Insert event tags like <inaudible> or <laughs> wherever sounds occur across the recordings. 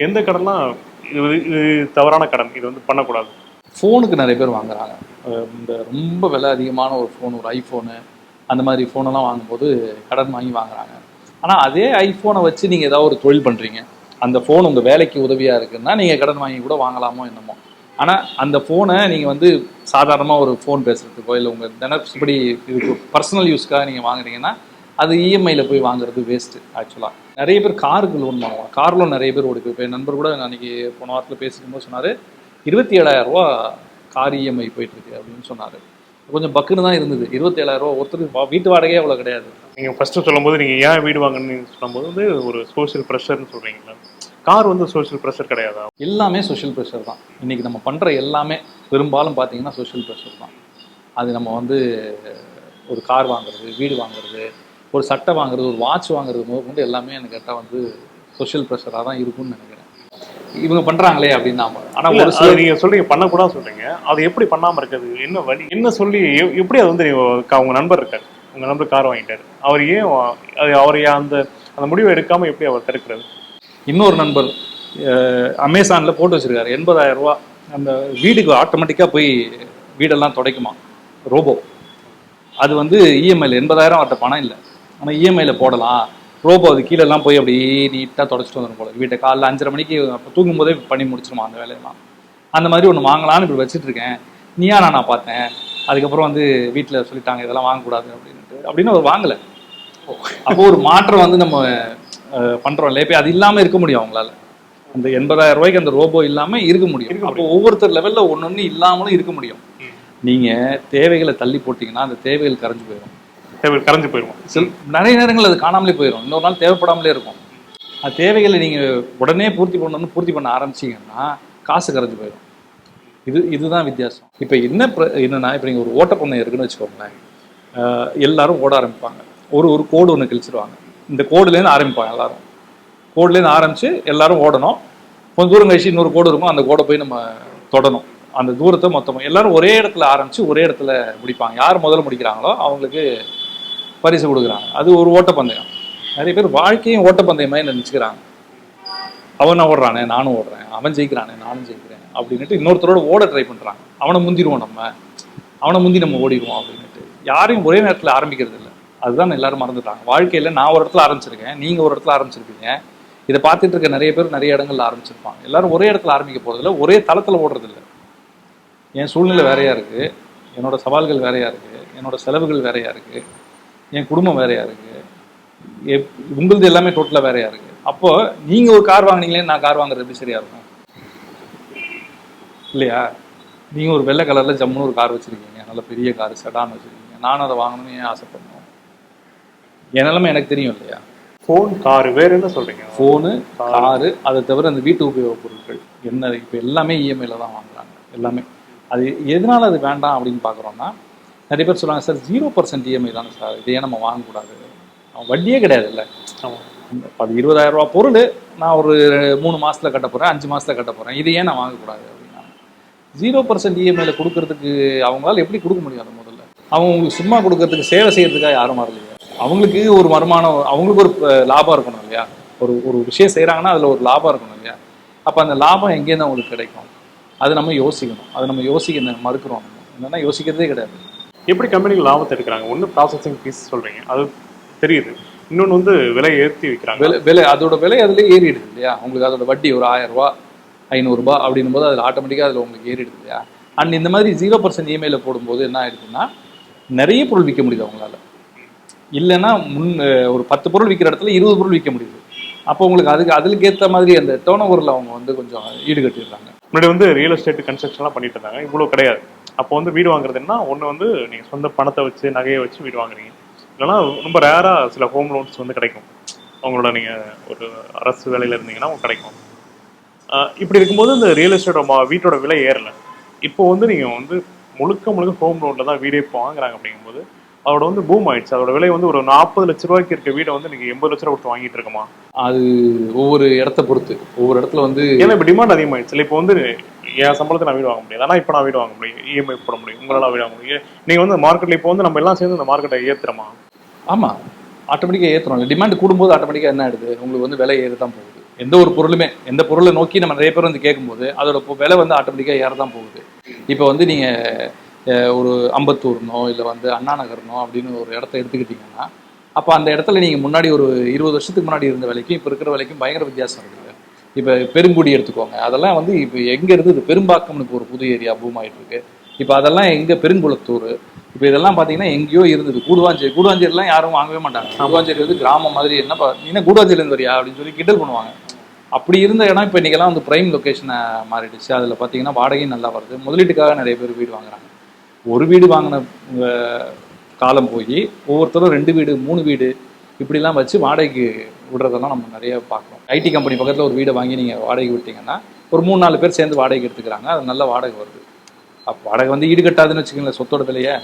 எந்த கடன்லாம் இது இது தவறான கடன். இது வந்து பண்ணக்கூடாது. ஃபோனுக்கு நிறைய பேர் வாங்குறாங்க. அஹ் இந்த ரொம்ப விலை அதிகமான ஒரு ஃபோன் ஒரு ஐஃபோனு அந்த மாதிரி ஃபோனெல்லாம் வாங்கும்போது கடன் வாங்கி வாங்குறாங்க. ஆனால் அதே ஐஃபோனை வச்சு நீங்கள் ஏதாவது ஒரு தொழில் பண்ணுறீங்க அந்த ஃபோன் உங்கள் வேலைக்கு உதவியாக இருக்குன்னா நீங்கள் கடன் வாங்கி கூட வாங்கலாமோ என்னமோ. ஆனால் அந்த ஃபோனை நீங்கள் வந்து சாதாரணமாக ஒரு ஃபோன் பேசுகிறதுக்கோ இல்லை உங்கள் தினப்படி இதுக்கு பர்சனல் யூஸ்க்காக நீங்கள் வாங்குறீங்கன்னா அது இஎம்ஐயில் போய் வாங்குறது வேஸ்ட்டு ஆக்சுவலாக நிறைய பேர் காருக்கு லோன் வாங்குவாங்க கார் லோன் நிறைய பேர் ஓடிக்கு இப்போ என் நண்பர் கூட அன்றைக்கி போன வாரத்தில் பேசிக்கும்போது சொன்னார் இருபத்தி ஏழாயிரம் ரூபா கார் இஎம்ஐ போயிட்டுருக்கு அப்படின்னு சொன்னார். கொஞ்சம் பக்குன்னு தான் இருந்தது. இருபத்தேழாயிரம் ரூபா ஒருத்தருக்கு வீட்டு வாடகையே அவ்வளோ கிடையாது. நீங்கள் ஃபஸ்ட்டு சொல்லும்போது நீங்கள் ஏன் வீடு வாங்கணும்னு சொல்லும்போது வந்து ஒரு சோஷியல் ப்ரெஷர்னு சொல்கிறீங்களா கார் வந்து சோஷியல் ப்ரெஷர் கிடையாதா? எல்லாமே சோஷியல் ப்ரெஷர் தான். இன்றைக்கி நம்ம பண்ணுற எல்லாமே பெரும்பாலும் பார்த்தீங்கன்னா சோஷியல் ப்ரெஷர் தான். அது நம்ம வந்து ஒரு கார் வாங்குறது வீடு வாங்குறது ஒரு சட்டை வாங்குறது ஒரு வாட்ச் வாங்குறது முதற்கொண்டு எல்லாமே எனக்கு கேட்டால் வந்து சோஷியல் ப்ரெஷராக தான் இருக்கும்னு நினைக்கிறேன். இவங்க பண்ணுறாங்களே அப்படின்னு ஆனால் இல்ல, ஒரு சில நீங்க சொல்றீங்க பண்ணக்கூடாது சொல்றீங்க. அது எப்படி பண்ணாம இருக்குது? என்ன வழி என்ன சொல்லி எப்படி அது வந்து நீங்க க- உங்க நண்பர் இருக்காரு உங்க நண்பர் கார் வாங்கிட்டாரு அவர் ஏன் அது அவர் அந்த அந்த முடிவை எடுக்காம எப்படி அவர் தடுக்கிறது? இன்னொரு நண்பர் அமேசானில் போட்டு வச்சிருக்காரு எண்பதாயிரம் ரூபா. அந்த வீட்டுக்கு ஆட்டோமேட்டிக்காக போய் வீடெல்லாம் துடைக்குமா? ரோபோ. அது வந்து இஎம்ஐயில் எண்பதாயிரம் அவர்கிட்ட பணம் இல்லை. ஆனால் இஎம்ஐயில் போடலாம். ரோபோ அது கீழெல்லாம் போய் அப்படியே நீட்டாக தொடச்சிட்டு வந்துடும் போல வீட்டை காலைல அஞ்சரை மணிக்கு அப்போ தூங்கும்போதே பண்ணி முடிச்சிருமா அந்த வேலையெல்லாம். அந்த மாதிரி ஒன்று வாங்கலாம்னு இப்படி வச்சுட்டு இருக்கேன். நீயா நான் நான் பார்த்தேன். அதுக்கப்புறம் வந்து வீட்டில் சொல்லிட்டாங்க இதெல்லாம் வாங்கக்கூடாது அப்படின்ட்டு அப்படின்னு அவர் வாங்கலை. அப்போ ஒரு மாற்றம் வந்து நம்ம அஹ், பண்றோம் இல்லையா? இப்போ அது இல்லாம இருக்க முடியும் அவங்களால. அந்த எண்பதாயிரம் ரூபாய்க்கு அந்த ரோபோ இல்லாம இருக்க முடியும். அப்போ ஒவ்வொருத்தர் லெவல்ல ஒன்னொன்னு இல்லாமலும் இருக்க முடியும். நீங்க தேவைகளை தள்ளி போட்டீங்கன்னா அந்த தேவைகள் கரைஞ்சு போயிடும் தேவை கரைஞ்சு போயிடுவோம். சில நிறைய நேரங்கள் அது காணாமலே போயிடும் இன்னொரு நாள் தேவைப்படாமலே இருக்கும். அது தேவைகளை நீங்கள் உடனே பூர்த்தி பண்ணணும்னு பூர்த்தி பண்ண ஆரம்பிச்சீங்கன்னா காசு கரைஞ்சு போயிடும் இது இதுதான் வித்தியாசம். இப்போ என்ன என்னன்னா இப்போ நீங்கள் ஒரு ஓட்டப்பந்தயம் இருக்குன்னு வச்சுக்கோங்களேன். எல்லாரும் ஓட ஆரம்பிப்பாங்க. ஒரு ஒரு கோடு ஒன்று கிழிச்சிருவாங்க. இந்த கோடுலேருந்து ஆரம்பிப்பாங்க எல்லாரும். கோடுலேருந்து ஆரம்பித்து எல்லாரும் ஓடணும். கொஞ்சம் தூரம் கழிச்சு இன்னொரு கோடு இருக்கும். அந்த கோடை போய் நம்ம தொடணும். அந்த தூரத்தை மொத்தமாக எல்லாரும் ஒரே இடத்துல ஆரம்பித்து ஒரே இடத்துல முடிப்பாங்க. யார் முதல்ல முடிக்கிறாங்களோ அவங்களுக்கு பரிசு கொடுக்குறாங்க. அது ஒரு ஓட்டப்பந்தயம். நிறைய பேர் வாழ்க்கையும் ஓட்டப்பந்தயமாக நினச்சிக்கிறாங்க. அவன் ஓடுறானே நானும் ஓடுறேன். அவன் ஜெயிக்கிறானே நானும் ஜெயிக்கிறேன் அப்படின்னுட்டு இன்னொருத்தரோட ஓட ட்ரை பண்ணுறாங்க அவனை முந்திடுவோம் நம்ம. அவனை முந்தி நம்ம ஓடிடுவோம் அப்படின்னுட்டு. யாரையும் ஒரே நேரத்தில் ஆரம்பிக்கிறது இல்லை. அதுதான் எல்லாரும் மறந்துட்டாங்க. வாழ்க்கையில் நான் ஒரு இடத்துல ஆரம்பிச்சிருக்கேன் நீங்கள் ஒரு இடத்துல ஆரம்பிச்சிருப்பீங்க இதை பார்த்துட்டு இருக்க நிறைய பேர் நிறைய இடங்கள்ல ஆரம்பிச்சிருப்பாங்க. எல்லாரும் ஒரே இடத்துல ஆரம்பிக்க போகிறதில்ல ஒரே தளத்தில் ஓடுறதில்ல என் சூழ்நிலை வேறையாக இருக்குது என்னோட சவால்கள் வேறையாக இருக்குது என்னோட செலவுகள் வேறையாக இருக்குது என் குடும்பம் வேறையா இருக்கு எப்- உங்களுது எல்லாமே டோட்டலாக வேறையா இருக்கு அப்போ நீங்க ஒரு கார் வாங்குனீங்களே நான் கார் வாங்குறது எப்படி சரியா இருக்கும்? இல்லையா? நீங்க ஒரு வெள்ளை கலர்ல ஜம்முன்னு ஒரு கார் வச்சிருக்கீங்க. நல்ல பெரிய கார் செடான் வச்சிருக்கீங்க. நானும் அதை வாங்கணும்னு ஏன் ஆசைப்படணும்? என் நிலைமை எனக்கு தெரியும் இல்லையா? ஃபோன் கார் வேற என்ன சொல்றீங்க? ஃபோனு காரு அதை தவிர அந்த வீட்டு உபயோகப் பொருட்கள் என்ன இப்போ எல்லாமே இஎம்ஐல தான் வாங்குறாங்க. எல்லாமே. அது எதனால அது வேண்டாம் அப்படின்னு பார்க்குறோம்னா நிறைய பேர் சொல்லுவாங்க சார் ஜீரோ பர்சன்ட் இஎம்ஐ தானே சார். இதையே நம்ம வாங்கக்கூடாது. அவன் வட்டியே கிடையாது இல்லை. அது இருபதாயிரம் ரூபா பொருள் நான் ஒரு மூணு மாசத்துல கட்ட போறேன் அஞ்சு மாசத்துல கட்ட போறேன். இது ஏன் நான் வாங்கக்கூடாது அப்படின்னா. ஜீரோ பர்சன்ட் இஎம்ஐல கொடுக்கறதுக்கு அவங்களால எப்படி கொடுக்க முடியும் அது முதல்ல? அவங்க உங்களுக்கு சும்மா கொடுக்கறதுக்கு சேவை செய்யறதுக்காக யாரும் வரலையா அவங்களுக்கு ஒரு வருமானம் அவங்களுக்கு ஒரு லாபம் இருக்கணும் இல்லையா? ஒரு ஒரு விஷயம் செய்றாங்கன்னா அதுல ஒரு லாபம் இருக்கணும் இல்லையா? அப்ப அந்த லாபம் எங்கேருந்து அவங்களுக்கு கிடைக்கும்? அது நம்ம யோசிக்கணும். அது நம்ம யோசிக்க மறுக்கிறோம் நம்ம. என்னன்னா யோசிக்கிறதே கிடையாது. எப்படி கம்பெனிகள் லாபத்தை எடுக்கிறாங்க? ஒண்ணு ப்ராசஸிங் ஃபீஸ் சொல்றீங்க. அது தெரியுது. இன்னொன்னு வந்து விலை ஏற்றி விற்கிறாங்க விலை விலை அதோட விலை அதுல ஏறிடுது இல்லையா? உங்களுக்கு அதோட வட்டி ஒரு ஆயிரம் ரூபா ஐநூறுரூபா அப்படின்னும் போது அதில் ஆட்டோமேட்டிக்காக அதில் உங்களுக்கு ஏறிடுது இல்லையா? அண்ட் இந்த மாதிரி ஜீரோ பர்சன்ட் இமெயில போடும்போது என்ன ஆயிடுதுன்னா நிறைய பொருள் விற்க முடியுது அவங்களால. இல்லைன்னா முன் ஒரு பத்து பொருள் விற்கிற இடத்துல இருபது பொருள் விற்க முடியுது. அப்போ உங்களுக்கு அதுக்கு அதுக்கு ஏற்ற மாதிரி அந்த டேர்ன் ஓவரில் அவங்க வந்து கொஞ்சம் ஈடுகட்டிடுறாங்க. முன்னாடி வந்து ரியல் எஸ்டேட் கன்ஸ்ட்ரக்ஷன்லாம் பண்ணிட்டு இருந்தாங்க. இவ்வளோ கிடையாது. அப்போ வந்து வீடு வாங்குறதுன்னா ஒன்று வந்து நீங்கள் சொந்த பணத்தை வச்சு நகையை வச்சு வீடு வாங்குறீங்க. இல்லைன்னா ரொம்ப ரேராக சில ஹோம் லோன்ஸ் வந்து கிடைக்கும். அவங்களோட நீங்கள் ஒரு அரசு வேலையில் இருந்தீங்கன்னா உங்களுக்கு கிடைக்கும். இப்படி இருக்கும்போது இந்த ரியல் எஸ்டேட் வீட்டோட விலை ஏறல. இப்போ வந்து நீங்கள் வந்து முழுக்க முழுக்க ஹோம் லோனில் தான் வீடே இப்போ வாங்குறாங்க அப்படிங்கும்போது அதோட வந்து பூம் ஆயிடுச்சு. அதோட விலை வந்து ஒரு நாற்பது லட்ச ரூபாய்க்கு இருக்க வீடை வந்து நீங்கள் எண்பது லட்ச ரூபா கொடுத்து வாங்கிட்டு இருக்கோமா? அது ஒவ்வொரு இடத்த பொறுத்து. ஒவ்வொரு இடத்துல வந்து ஏன்னா இப்போ டிமாண்ட் அதிகமாயிடுச்சு இப்போ வந்து என் சம்பளத்தை நான் வீடு வாங்க முடியாது. ஆனால் இப்போ நான் வீடு வாங்க முடியும். இஎம்ஐ போட முடியும். உங்களால் வீடு வாங்க முடியும். நீங்கள் வந்து மார்க்கெட்டில் இப்போ வந்து நம்ம எல்லாம் சேர்ந்து இந்த மார்க்கெட்டை ஏற்றுறோமா ஆமாம் ஆட்டோமேட்டிக்காக ஏற்றுறோம் டிமாண்ட் கூடும்போது ஆட்டோமேட்டிக்காக என்ன ஆயிடுது? உங்களுக்கு வந்து விலை ஏறி தான் போகுது. எந்த ஒரு பொருளுமே எந்த பொருளை நோக்கி நம்ம நிறைய பேர் வந்து கேட்கும்போது அதோட விலை வந்து ஆட்டோமேட்டிக்காக ஏற தான் போகுது. இப்போ வந்து நீங்கள் ஒரு அம்பத்தூர்னோ இல்லை வந்து அண்ணா நகர்னோ அப்படின்னு ஒரு இடத்த எடுத்துக்கிட்டிங்கன்னா அப்போ அந்த இடத்துல நீங்கள் முன்னாடி ஒரு இருபது வருஷத்துக்கு முன்னாடி இருந்த விலைக்கும் இப்போ இருக்கிற விலைக்கும் பயங்கர வித்தியாசம் இருக்குது இப்போ பெருங்குடி எடுத்துக்கோங்க. அதெல்லாம் வந்து இப்போ எங்கே இருந்தது பெரும்பாக்கம்னு ஒரு புது ஏரியா பூம் ஆயிட்டு இருக்கு இப்போ அதெல்லாம் எங்கே பெருங்குளத்தூர்? இப்போ இதெல்லாம் பார்த்தீங்கன்னா எங்கேயோ இருந்தது. கூடுவாஞ்சேரி கூடுவாஞ்சேரிலாம் யாரும் வாங்கவே மாட்டாங்க. கூடுவாஞ்சேரி வந்து கிராமம் மாதிரி என்ன என்ன கூடுவாஞ்சேரியிலேருந்து வரியா அப்படின்னு சொல்லி கிண்டல் பண்ணுவாங்க. அப்படி இருந்த இடம் இப்போ இன்றைக்கெல்லாம் வந்து ப்ரைம் லொக்கேஷனை மாறிடுச்சு. அதில் பார்த்தீங்கன்னா வாடகையும் நல்லா வருது. முதலீட்டுக்காக நிறைய பேர் வீடு வாங்குறாங்க. ஒரு வீடு வாங்கின காலம் போய் ஒவ்வொருத்தரும் ரெண்டு வீடு மூணு வீடு இப்படிலாம் வச்சு வாடகைக்கு விடுறதெல்லாம் நம்ம நிறைய பார்க்குறோம். ஐடி கம்பெனி பக்கத்தில் ஒரு வீடை வாங்கி நீங்கள் வாடகைக்கு விட்டீங்கன்னா ஒரு மூணு நாலு பேர் சேர்ந்து வாடகைக்கு எடுத்துக்கிறாங்க. அது நல்ல வாடகை வருது. அப்போ வாடகை வந்து ஈடுகட்டாதுன்னு வச்சுக்கோங்களேன் சொத்தோட விலையை.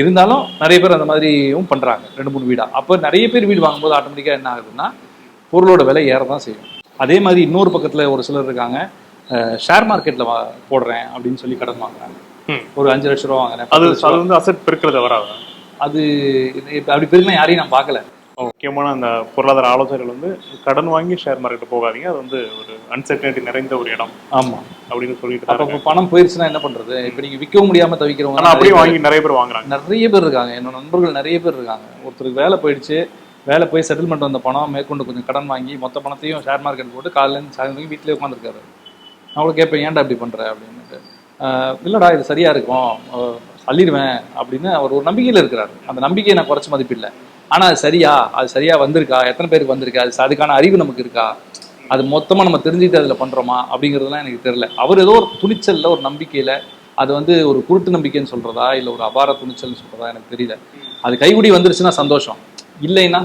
இருந்தாலும் நிறைய பேர் அந்த மாதிரியும் பண்ணுறாங்க ரெண்டு மூணு வீடா. அப்போ நிறைய பேர் வீடு வாங்கும்போது ஆட்டோமேட்டிக்காக என்ன ஆகுதுன்னா பொருளோட விலை ஏற தான் செய்யும். அதே மாதிரி இன்னொரு பக்கத்தில் ஒரு சிலர் இருக்காங்க. ஷேர் மார்க்கெட்டில் போடுறேன் அப்படின்னு சொல்லி கடன் வாங்குறாங்க. ஒரு அஞ்சு லட்ச ரூபா வாங்குறேன் அது. வந்து அசெட் பெருக்கிறத வராது? அது அப்படி பெருமை யாரையும் நான் பார்க்கல. முக்கியமான அந்த பொருளாதார ஆலோசனைகள் வந்து கடன் வாங்கி ஷேர் மார்க்கெட் போகாதீங்க. அது வந்து ஒரு அன்சர்டனிட்டி நிறைந்த ஒரு இடம். ஆமாம் அப்படின்னு சொல்லிட்டு அப்போ பணம் போயிருச்சுன்னா என்ன பண்றது? இப்போ நீங்க விற்கவும் முடியாம தவிக்கிறவங்க ஆனா அப்படியே வாங்கி நிறைய பேர் வாங்குறாங்க. நிறைய பேர் இருக்காங்க. என்னோட நண்பர்கள் நிறைய பேர் இருக்காங்க. ஒருத்தருக்கு வேலை போயிடுச்சு. வேலை போய் செட்டில்மெண்ட் வந்த பணம் மேற்கொண்டு கொஞ்சம் கடன் வாங்கி மொத்த பணத்தையும் ஷேர் மார்க்கெட் போட்டு காலையிலேருந்து சாயந்தரம் வீட்டிலே உட்காந்துருக்காரு நான் கூட கேட்பேன் ஏன்டா இப்படி பண்ற? அப்படின்னுட்டு. ஆஹ் இல்லடா இது சரியா இருக்கும். அள்ளிடுவேன் அப்படின்னு அவர் ஒரு நம்பிக்கையில இருக்கிறாரு. அந்த நம்பிக்கையை நான் குறைச்ச மதிப்பில்லை. ஆனா அது சரியா? அது சரியா வந்திருக்கா? எத்தனை பேருக்கு வந்திருக்கா? அது அதுக்கான அறிவு நமக்கு இருக்கா? அது மொத்தமா நம்ம தெரிஞ்சுட்டு அதுல பண்றோமா? அப்படிங்கிறதுலாம் எனக்கு தெரியல. அவர் ஏதோ ஒரு துணிச்சல்ல ஒரு நம்பிக்கையில அது வந்து ஒரு குருட்டு நம்பிக்கைன்னு சொல்றதா? இல்ல ஒரு அபார துணிச்சல்னு சொல்றதா? எனக்கு தெரியல. அது கைகுடி வந்துருச்சுன்னா சந்தோஷம். இல்லைன்னா?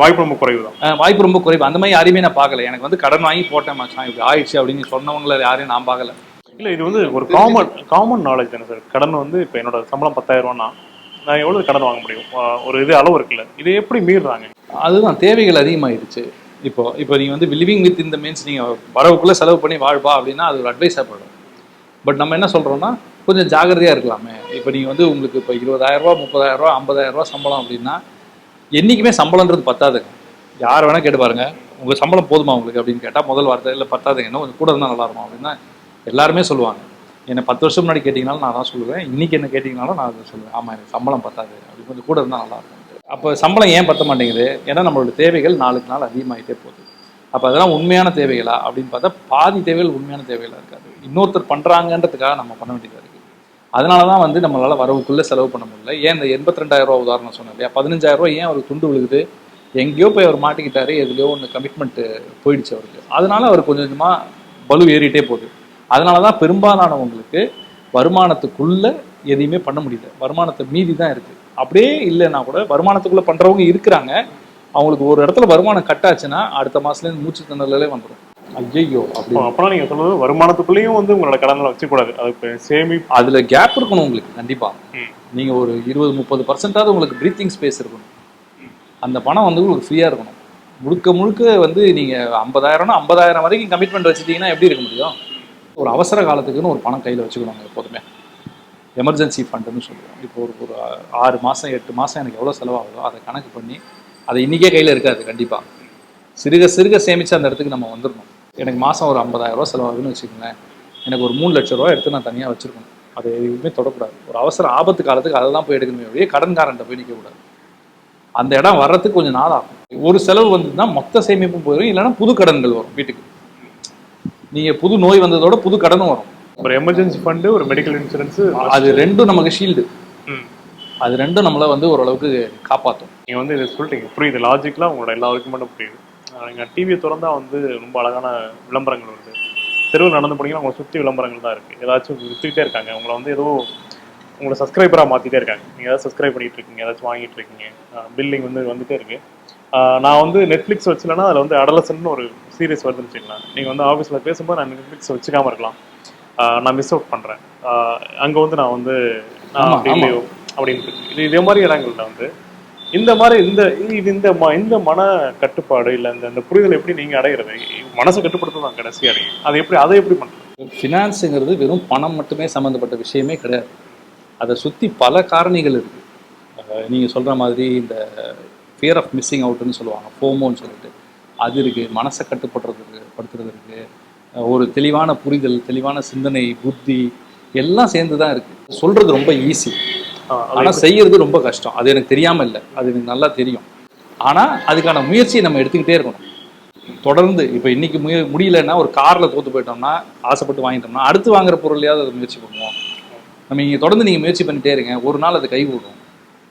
வாய்ப்பு ரொம்ப குறைவு தான். வாய்ப்பு ரொம்ப குறைவு. அந்த மாதிரி யாரையுமே நான் பார்க்கல. எனக்கு வந்து கடன் வாங்கி போட்டேன் மச்சான். இப்படி ஆயிடுச்சு அப்படின்னு சொன்னவங்கள யாரையும் நான் பார்க்கல. இல்ல இது வந்து ஒரு காமன் காமன் நாலேஜ் தானே சார் கடன் வந்து இப்போ என்னோட சம்பளம் பத்தாயிரம் ரூபான்னா நான் எவ்வளவு கடன் வாங்க முடியும்? ஒரு இது அளவு இருக்குல்ல. இதை எப்படி மீறுறாங்க? அதுதான் தேவைகள் அதிகமாயிருச்சு. இப்போ இப்போ நீங்க வந்து லிவிங் வித் இந்த மீன்ஸ் நீங்க வரவுக்குள்ள செலவு பண்ணி வாழ்வா அப்படின்னா அது ஒரு அட்வைஸாக படும் பட் நம்ம என்ன சொல்றோம்னா கொஞ்சம் ஜாகிரதையா இருக்கலாமே. இப்போ நீங்க வந்து உங்களுக்கு இப்போ இருபதாயிரம் ரூபா முப்பதாயிரம் ரூபா ஐம்பதாயிரம் ரூபா சம்பளம் அப்படின்னா என்னைக்குமே சம்பளம்ன்றது பத்தாதுங்க யார் வேணா கேட்டு பாருங்க. உங்க சம்பளம் போதுமா உங்களுக்கு அப்படின்னு கேட்டால் முதல் வார்த்தை இல்லை பத்தாதுங்க. இன்னும் கொஞ்சம் கூட இருந்தால் நல்லா இருக்கும்? அப்படின்னா எல்லாருமே சொல்லுவாங்க. என்னை பத்து வருஷம் முன்னாடி கேட்டிங்கனாலும் நான் தான் சொல்லுவேன். இன்றைக்கி என்ன கேட்டிங்கனாலும் நான் அதை சொல்லுவேன். ஆமாம் எனக்கு சம்பளம் பத்தாது. அப்படி கொஞ்சம் கூட இருந்தால் நல்லா இருக்கும் அப்போ சம்பளம் ஏன் பத்த மாட்டேங்குது? ஏன்னா நம்மளோட தேவைகள் நாளுக்கு நாள் அதிகமாகிட்டே போகுது. அப்போ அதெல்லாம் உண்மையான தேவைகளா? அப்படின்னு பார்த்தா பாதி தேவைகள் உண்மையான தேவைகளாக இருக்காது. இன்னொருத்தர் பண்ணுறாங்கன்றதுக்காக நம்ம பண்ண வேண்டியதாக இருக்குது அதனால தான் வந்து நம்மளால் வரவுக்குள்ளே செலவு பண்ண முடியல. ஏன் இந்த எண்பத்திரெண்டாயிரம் ரூபா உதாரணம் சொன்னேன் இல்லையா? பதினஞ்சாயிரம் ஏன் அவருக்கு துண்டு விழுகுது? எங்கேயோ போய் அவர் மாட்டிக்கிட்டாரு. எதுலையோ ஒன்று கமிட்மெண்ட்டு போயிடுச்சு அவருக்கு. அதனால அவர் கொஞ்சம் கொஞ்சமாக பலு ஏறிட்டே போகுது. அதனால தான் பெரும்பாலானவங்களுக்கு வருமானத்துக்குள்ள எதையுமே பண்ண முடியல. வருமானத்தை மீதி தான் இருக்கு. அப்படியே இல்லைன்னா கூட வருமானத்துக்குள்ள பண்றவங்க இருக்கிறாங்க. அவங்களுக்கு ஒரு இடத்துல வருமானம் கட்டாச்சுன்னா அடுத்த மாசத்துலேருந்து மூச்சு திணறலே வந்துடும் ஐயோ அப்படி. அப்பனா நீங்க சொல்றது வருமானத்துக்குள்ளேயும் வந்து உங்களோட கடன்களை வச்சுக்கூடாது. அது சேமி அதுல கேப் இருக்கணும் உங்களுக்கு கண்டிப்பா. நீங்க ஒரு இருபது முப்பது பர்சன்டாவது உங்களுக்கு ப்ரீத்திங் ஸ்பேஸ் இருக்கணும். அந்த பணம் வந்து உங்களுக்கு ஃப்ரீயா இருக்கணும். முழுக்க முழுக்க வந்து நீங்க ஐம்பதாயிரம்னா ஐம்பதாயிரம் வரைக்கும் கமிட்மெண்ட் வச்சுட்டீங்கன்னா எப்படி இருக்க முடியும்? ஒரு அவசர காலத்துக்குன்னு ஒரு பணம் கையில் வச்சுக்கணும் எப்போதுமே. எமர்ஜென்சி ஃபண்டுன்னு சொல்லுவோம். இப்போ ஒரு ஒரு ஆறு மாதம் எட்டு மாதம் எனக்கு எவ்வளோ செலவாகுதோ அதை கணக்கு பண்ணி அதை இன்னைக்கே கையில் இருக்காது கண்டிப்பாக சிறுக சிறுக சேமிச்சு அந்த இடத்துக்கு நம்ம வந்துடணும். எனக்கு மாதம் ஒரு ஐம்பதாயிரம் ரூபா செலவாகுதுன்னு வச்சுக்கோங்களேன். எனக்கு ஒரு மூணு லட்ச ரூபா எடுத்து நான் தனியாக வச்சுருக்கணும். அது எதுவுமே தொடக்கூடாது. ஒரு அவசர ஆபத்து காலத்துக்கு அதை தான் போய் எடுக்கணுமே ஒழிய கடன்காரன்ட்ட போய் நிற்கக்கூடாது அந்த இடம் வர்றதுக்கு கொஞ்சம் நாள் ஆகும் ஒரு செலவு வந்ததுன்னா மொத்த சேமிப்பும் போயிடும் இல்லைன்னா புது கடன்கள் வரும் வீட்டுக்கு. நீங்க புது நோய் வந்ததோட புது கடனும் வரும். ஒரு எமர்ஜென்சி ஃபண்டு ஒரு மெடிக்கல் இன்சூரன்ஸ் அது ரெண்டும் நமக்கு ஷீல்டு அது ரெண்டும் நம்மளை வந்து ஓரளவுக்கு காப்பாற்றும் நீங்க வந்து இதை சொல்லிட்டீங்க. புரியுது. லாஜிக்கலா உங்களோட எல்லாருக்கும் மட்டும் புரியுது. ஆஹ் நீங்க டிவியை திறந்தா வந்து ரொம்ப அழகான விளம்பரங்கள் வருது. தெருவில் நடந்து போனீங்கன்னா உங்களை சுற்றி விளம்பரங்கள் தான் இருக்கு. ஏதாச்சும் வித்துக்கிட்டே இருக்காங்க. உங்களை வந்து ஏதோ உங்களை சப்ஸ்கிரைபராக மாற்றிட்டே இருக்காங்க. நீங்கள் ஏதாவது சப்ஸ்கிரைப் பண்ணிட்டு இருக்கீங்க. ஏதாச்சும் வாங்கிட்டு இருக்கீங்க. பில்லிங் வந்து வந்துட்டே இருக்கு. ஆஹ் நான் வந்து நெட்ஃப்ளிக்ஸ் வச்சுலன்னா அதில் வந்து அடலசன் ஒரு சீரிஸ் வருதுன்னு வச்சுக்கலாம் நீங்கள் வந்து ஆஃபீஸில் பேசும்போது நான் நெட்ஃப்ளிக்ஸ் வச்சுக்காம இருக்கலாம். நான் மிஸ் அவுட் பண்ணுறேன் அங்கே வந்து நான் வந்து நான் அப்படி. இல்லையோ அப்படின்னு இது இதே மாதிரி இடங்கள்ல வந்து இந்த மாதிரி இந்த இது இந்த ம இந்த மன கட்டுப்பாடு இல்லை இந்த இந்த புரிதல் எப்படி நீங்கள் அடையிறது? மனசை கட்டுப்படுத்த தான் கடைசி அடையும் அது எப்படி அதை எப்படி பண்ணுறது ஃபினான்ஸுங்கிறது வெறும் பணம் மட்டுமே சம்மந்தப்பட்ட விஷயமே கிடையாது. அதை சுற்றி பல காரணிகள் இருக்குது நீங்கள் சொல்கிற மாதிரி இந்த ஃபியர் ஆஃப் மிஸ்ஸிங் அவுட்னு சொல்லுவாங்க ஃபோமோன்னு சொல்லிட்டு. அது இருக்குது மனசை கட்டுப்படுறதுக்கு படுத்துறது இருக்கு அஹ் ஒரு தெளிவான புரிதல் தெளிவான சிந்தனை புத்தி எல்லாம் சேர்ந்து தான் இருக்குது சொல்கிறது ரொம்ப ஈஸி ஆனால் செய்யறது ரொம்ப கஷ்டம். அது எனக்கு தெரியாமல் இல்லை. அது எனக்கு நல்லா தெரியும். ஆனால் அதுக்கான முயற்சியை நம்ம எடுத்துக்கிட்டே இருக்கணும். தொடர்ந்து இப்போ இன்னைக்கு முய முடியலன்னா ஒரு காரில் தோத்து போயிட்டோம்னா ஆசைப்பட்டு வாங்கிட்டோம்னா அடுத்து வாங்குற பொருளையாவது அதை முயற்சி பண்ணுவோம். நம்ம இங்கே தொடர்ந்து நீங்கள் முயற்சி பண்ணிட்டே இருங்க. ஒரு நாள் அது கை கூடும்.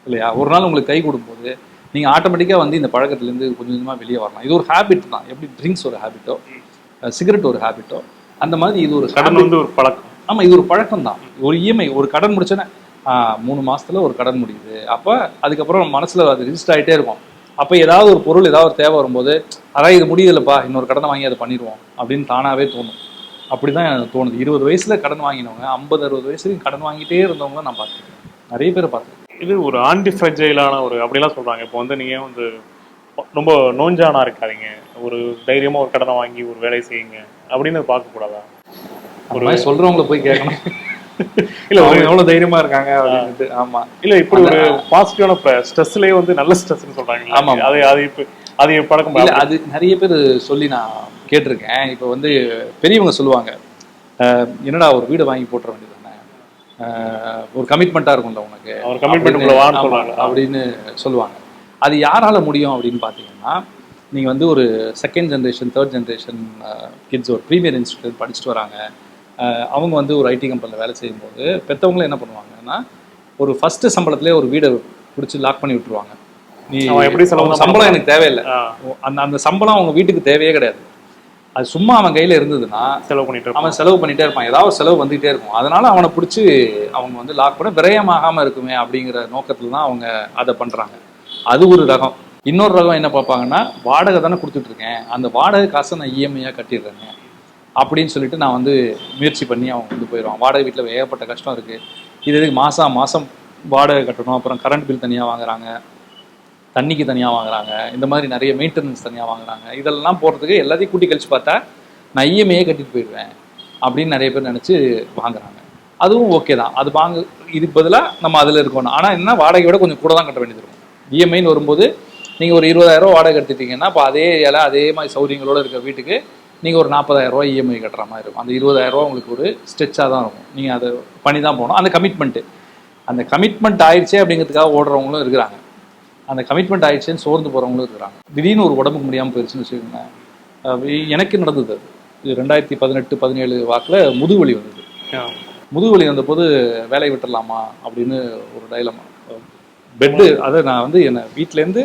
இல்லையா? ஒரு நாள் உங்களுக்கு கை கொடுக்கும்போது நீங்கள் ஆட்டோமேட்டிக்காக வந்து இந்த பழக்கத்துலேருந்து கொஞ்சம் கொஞ்சமாக வெளியே வரலாம். இது ஒரு ஹேபிட் தான். எப்படி ட்ரிங்க்ஸ் ஒரு ஹேபிட்டோ சிகரெட் ஒரு ஹேபிட்டோ அந்த மாதிரி இது ஒரு கடன் வந்து ஒரு பழக்கம். ஆமாம் இது ஒரு பழக்கம் தான். ஒரு இஎம்ஐ ஒரு கடன் முடிச்சோன்னே மூணு மாசத்துல ஒரு கடன் முடியுது. அப்போ அதுக்கப்புறம் மனசுல அது ரிஜிஸ்டர் ஆகிட்டே இருக்கும். அப்போ ஏதாவது ஒரு பொருள் ஏதாவது ஒரு தேவை வரும்போது அதான் இது முடியுதுல்லப்பா இன்னொரு கடனை வாங்கி அதை பண்ணிடுவோம் அப்படின்னு தானாவே தோணும். அப்படிதான் எனக்கு தோணுது. இருபது வயசுல கடன் வாங்கினவங்க ஐம்பது அறுபது வயசுலையும் கடன் வாங்கிட்டே இருந்தவங்க நான் பார்த்துருக்கேன். நிறைய பேரை பார்த்துருக்கேன். இது ஒரு ஆன்டிஃப்ரெஜைலான ஒரு அப்படிலாம் சொல்றாங்க. இப்போ வந்து நீங்க வந்து ரொம்ப நோஞ்சானா இருக்காதீங்க. ஒரு தைரியமா ஒரு கடனை வாங்கி ஒரு வேலையை செய்யுங்க. அப்படின்னு பார்க்க கூடாதா அந்த மாதிரி சொல்றவங்கள போய் கேட்கணும். <laughs> இல்ல ஒரு அவங்க எவ்வளவு தைரியமா இருக்காங்க அப்படின்ட்டு ஆமா. இல்ல இப்படி ஒரு பாசிட்டிவான ஸ்ட்ரெஸ்லயே வந்து நல்ல ஸ்ட்ரெஸ்னு சொல்றாங்க ஆமா. அது அது இப்ப அது பழக்கம் இல்ல அது நிறைய பேர் சொல்லி நான் கேட்டிருக்கேன். இப்போ வந்து பெரியவங்க சொல்லுவாங்க என்னடா ஒரு வீடு வாங்கி போட்டுற வேண்டியதானே ஒரு கமிட்மெண்ட்டாக இருக்கும்ல உனக்கு. அவர் commitment அப்படின்னு- சொல்லுவாங்க. அது யாரால முடியும் அப்படின்னு பார்த்தீங்கன்னா நீங்க வந்து ஒரு second generation third generation kids ஒரு ப்ரீமியர் இன்ஸ்டியூட் படிச்சுட்டு வராங்க. அவங்க வந்து ஒரு ஐடி கம்பெனியில் வேலை செய்யும்போது பெற்றவங்களும் என்ன பண்ணுவாங்கன்னா ஒரு ஃபர்ஸ்ட் சம்பளத்திலே ஒரு வீடை பிடிச்சி லாக் பண்ணி விட்டுருவாங்க. நீ எப்படி சம்பளம் எனக்கு தேவையில்லை. அந்த அந்த சம்பளம் அவங்க வீட்டுக்கு தேவையே கிடையாது. அது சும்மா அவன் கையில இருந்ததுன்னா செலவு பண்ணிட்டு. அவன் செலவு பண்ணிட்டே இருப்பான். ஏதாவது செலவு வந்துகிட்டே இருக்கும். அதனால அவனை பிடிச்சி அவங்க வந்து லாக் பண்ண விரயமாகாம இருக்குமே அப்படிங்கிற நோக்கத்துல தான் அவங்க அதை பண்றாங்க. அது ஒரு ரகம். இன்னொரு ரகம் என்ன பார்ப்பாங்கன்னா வாடகை தானே கொடுத்துட்டு இருக்கேன். அந்த வாடகை காசை நான் இஎம்ஐயாக கட்டிடுறேங்க. அப்படின்னு சொல்லிட்டு நான் வந்து முயற்சி பண்ணி அவன் வந்து போயிடுவான். வாடகை வீட்டில் ஏகப்பட்ட கஷ்டம் இருக்கு. இது எதுக்கு மாசம் மாசம் வாடகை கட்டணும். அப்புறம் கரண்ட் பில் தனியாக வாங்குறாங்க. தண்ணிக்கு தனியாக வாங்குறாங்க. இந்த மாதிரி நிறைய மெயின்டெனன்ஸ் தனியாக வாங்குறாங்க. இதெல்லாம் போகிறதுக்கு எல்லாத்தையும் கூட்டி கழிச்சு பார்த்தா நான் இஎம்ஐயே கட்டிட்டு போயிடுவேன். அப்படின்னு நிறைய பேர் நினச்சி வாங்குறாங்க. அதுவும் ஓகே தான். அது வாங்க இதுக்கு பதிலாக நம்ம அதில் இருக்கணும். ஆனால் என்ன வாடகையோட கொஞ்சம் கூட தான் கட்ட வேண்டியது இருக்கும். இஎம்ஐன்னு வரும்போது நீங்கள் ஒரு இருபதாயிரம் ரூபா வாடகை எடுத்துட்டீங்கன்னா இப்போ அதே இலை அதே மாதிரி சௌரியங்களோட இருக்க வீட்டுக்கு நீங்கள் ஒரு நாற்பதாயிரம் ரூபா இஎம்ஐ கட்டுற மாதிரி இருக்கும். அந்த இருபதாயிரம் ரூபா உங்களுக்கு ஒரு ஸ்ட்ரெச்சாக தான் இருக்கும். நீங்கள் அதை பண்ணி தான் போகணும். அந்த கமிட்மெண்ட்டு அந்த கமிட்மெண்ட் ஆயிடுச்சே அப்படிங்கிறதுக்காக ஓடுறவங்களும் இருக்கிறாங்க. அந்த கமிட்மெண்ட் ஆயிடுச்சுன்னு சோர்ந்து போகிறவங்களும் இருக்கிறாங்க. திடீர்னு ஒரு உடம்புக்கு முடியாமல் போயிடுச்சுன்னு வச்சுக்கோங்களேன். எனக்கு நடந்தது. அது இது ரெண்டாயிரத்தி பதினெட்டு பதினேழு வாக்கில் முதுகுவலி வந்தது. முதுகுவலி வந்தபோது வேலையை விட்டுறலாமா அப்படின்னு ஒரு டைலமா பெட்டு அதை நான் வந்து என்னை வீட்டிலேருந்து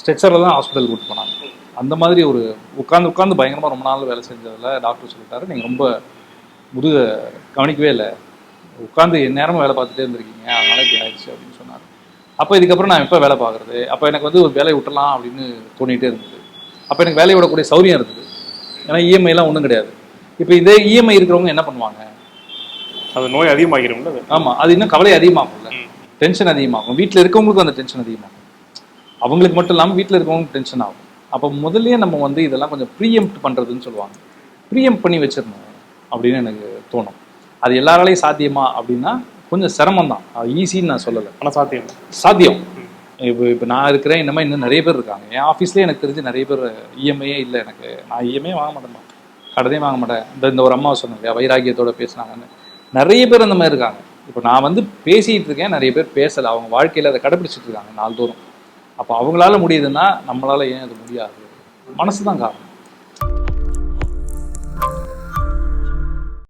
ஸ்ட்ரெச்சரில் தான் ஹாஸ்பிட்டல் கூட்டு போனாங்க. அந்த மாதிரி ஒரு உட்காந்து உட்காந்து பயங்கரமாக ரொம்ப நாள் வேலை செஞ்சதில் டாக்டர் சொல்லிட்டாரு. நீங்கள் ரொம்ப முதுக கவனிக்கவே இல்லை. உட்காந்து நேரமும் வேலை பார்த்துட்டே இருந்திருக்கீங்க. அதனால இப்படி ஆயிடுச்சு அப்படின்னு அப்போ இதுக்கப்புறம் நான் எப்போ வேலை பார்க்குறது. அப்போ எனக்கு வந்து ஒரு வேலையை விட்டுறலாம் அப்படின்னு தோணிகிட்டே இருந்தது. அப்போ எனக்கு வேலையை விடக்கூடிய சௌரியம் இருந்தது. ஏன்னா இஎம்ஐலாம் ஒன்றும் கிடையாது. இப்போ இதே இஎம்ஐ இருக்கிறவங்க என்ன பண்ணுவாங்க? அது நோய் அதிகமாகிரும்ல அது? ஆமாம் அது இன்னும் கவலை அதிகமாகும்ல. டென்ஷன் அதிகமாகும். வீட்டில் இருக்கவங்களுக்கும் அந்த டென்ஷன் அதிகமாகும். அவங்களுக்கு மட்டும் இல்லாமல் வீட்டில் இருக்கவங்களுக்கு டென்ஷன் ஆகும். அப்போ முதல்லயே நம்ம வந்து இதெல்லாம் கொஞ்சம் ப்ரீஎம்ப்ட் பண்ணுறதுன்னு சொல்லுவாங்க. ப்ரீஎம்ப் பண்ணி வச்சிடணும் அப்படின்னு எனக்கு தோணும். அது எல்லாராலையும் சாத்தியமா அப்படின்னா கொஞ்சம் சிரமம் தான் அது ஈஸின்னு நான் சொல்லலை. ஆனா சாத்தியம். சாத்தியம். இப்போ இப்போ நான் இருக்கிறேன் இந்த மாதிரி இன்னும் நிறைய பேர் இருக்காங்க. என் ஆஃபீஸ்லேயே எனக்கு தெரிஞ்சு நிறைய பேர் இஎம்ஐயே இல்லை எனக்கு. நான் இஎம்ஐ வாங்க மாட்டேன்மா கடனே வாங்க மாட்டேன். இந்த இந்த ஒரு அம்மா சொன்னாங்க இல்லையா வைராகியத்தோட பேசுனாங்கன்னு. நிறைய பேர் அந்த மாதிரி இருக்காங்க. இப்போ நான் வந்து பேசிட்டு இருக்கேன் நிறைய பேர் பேசலை. அவங்க வாழ்க்கையில் அதை கடைப்பிடிச்சிட்டு இருக்காங்க நாள்தோறும். அப்போ அவங்களால முடியுதுன்னா நம்மளால ஏன் அது முடியாது? மனசு தான் காரணம்.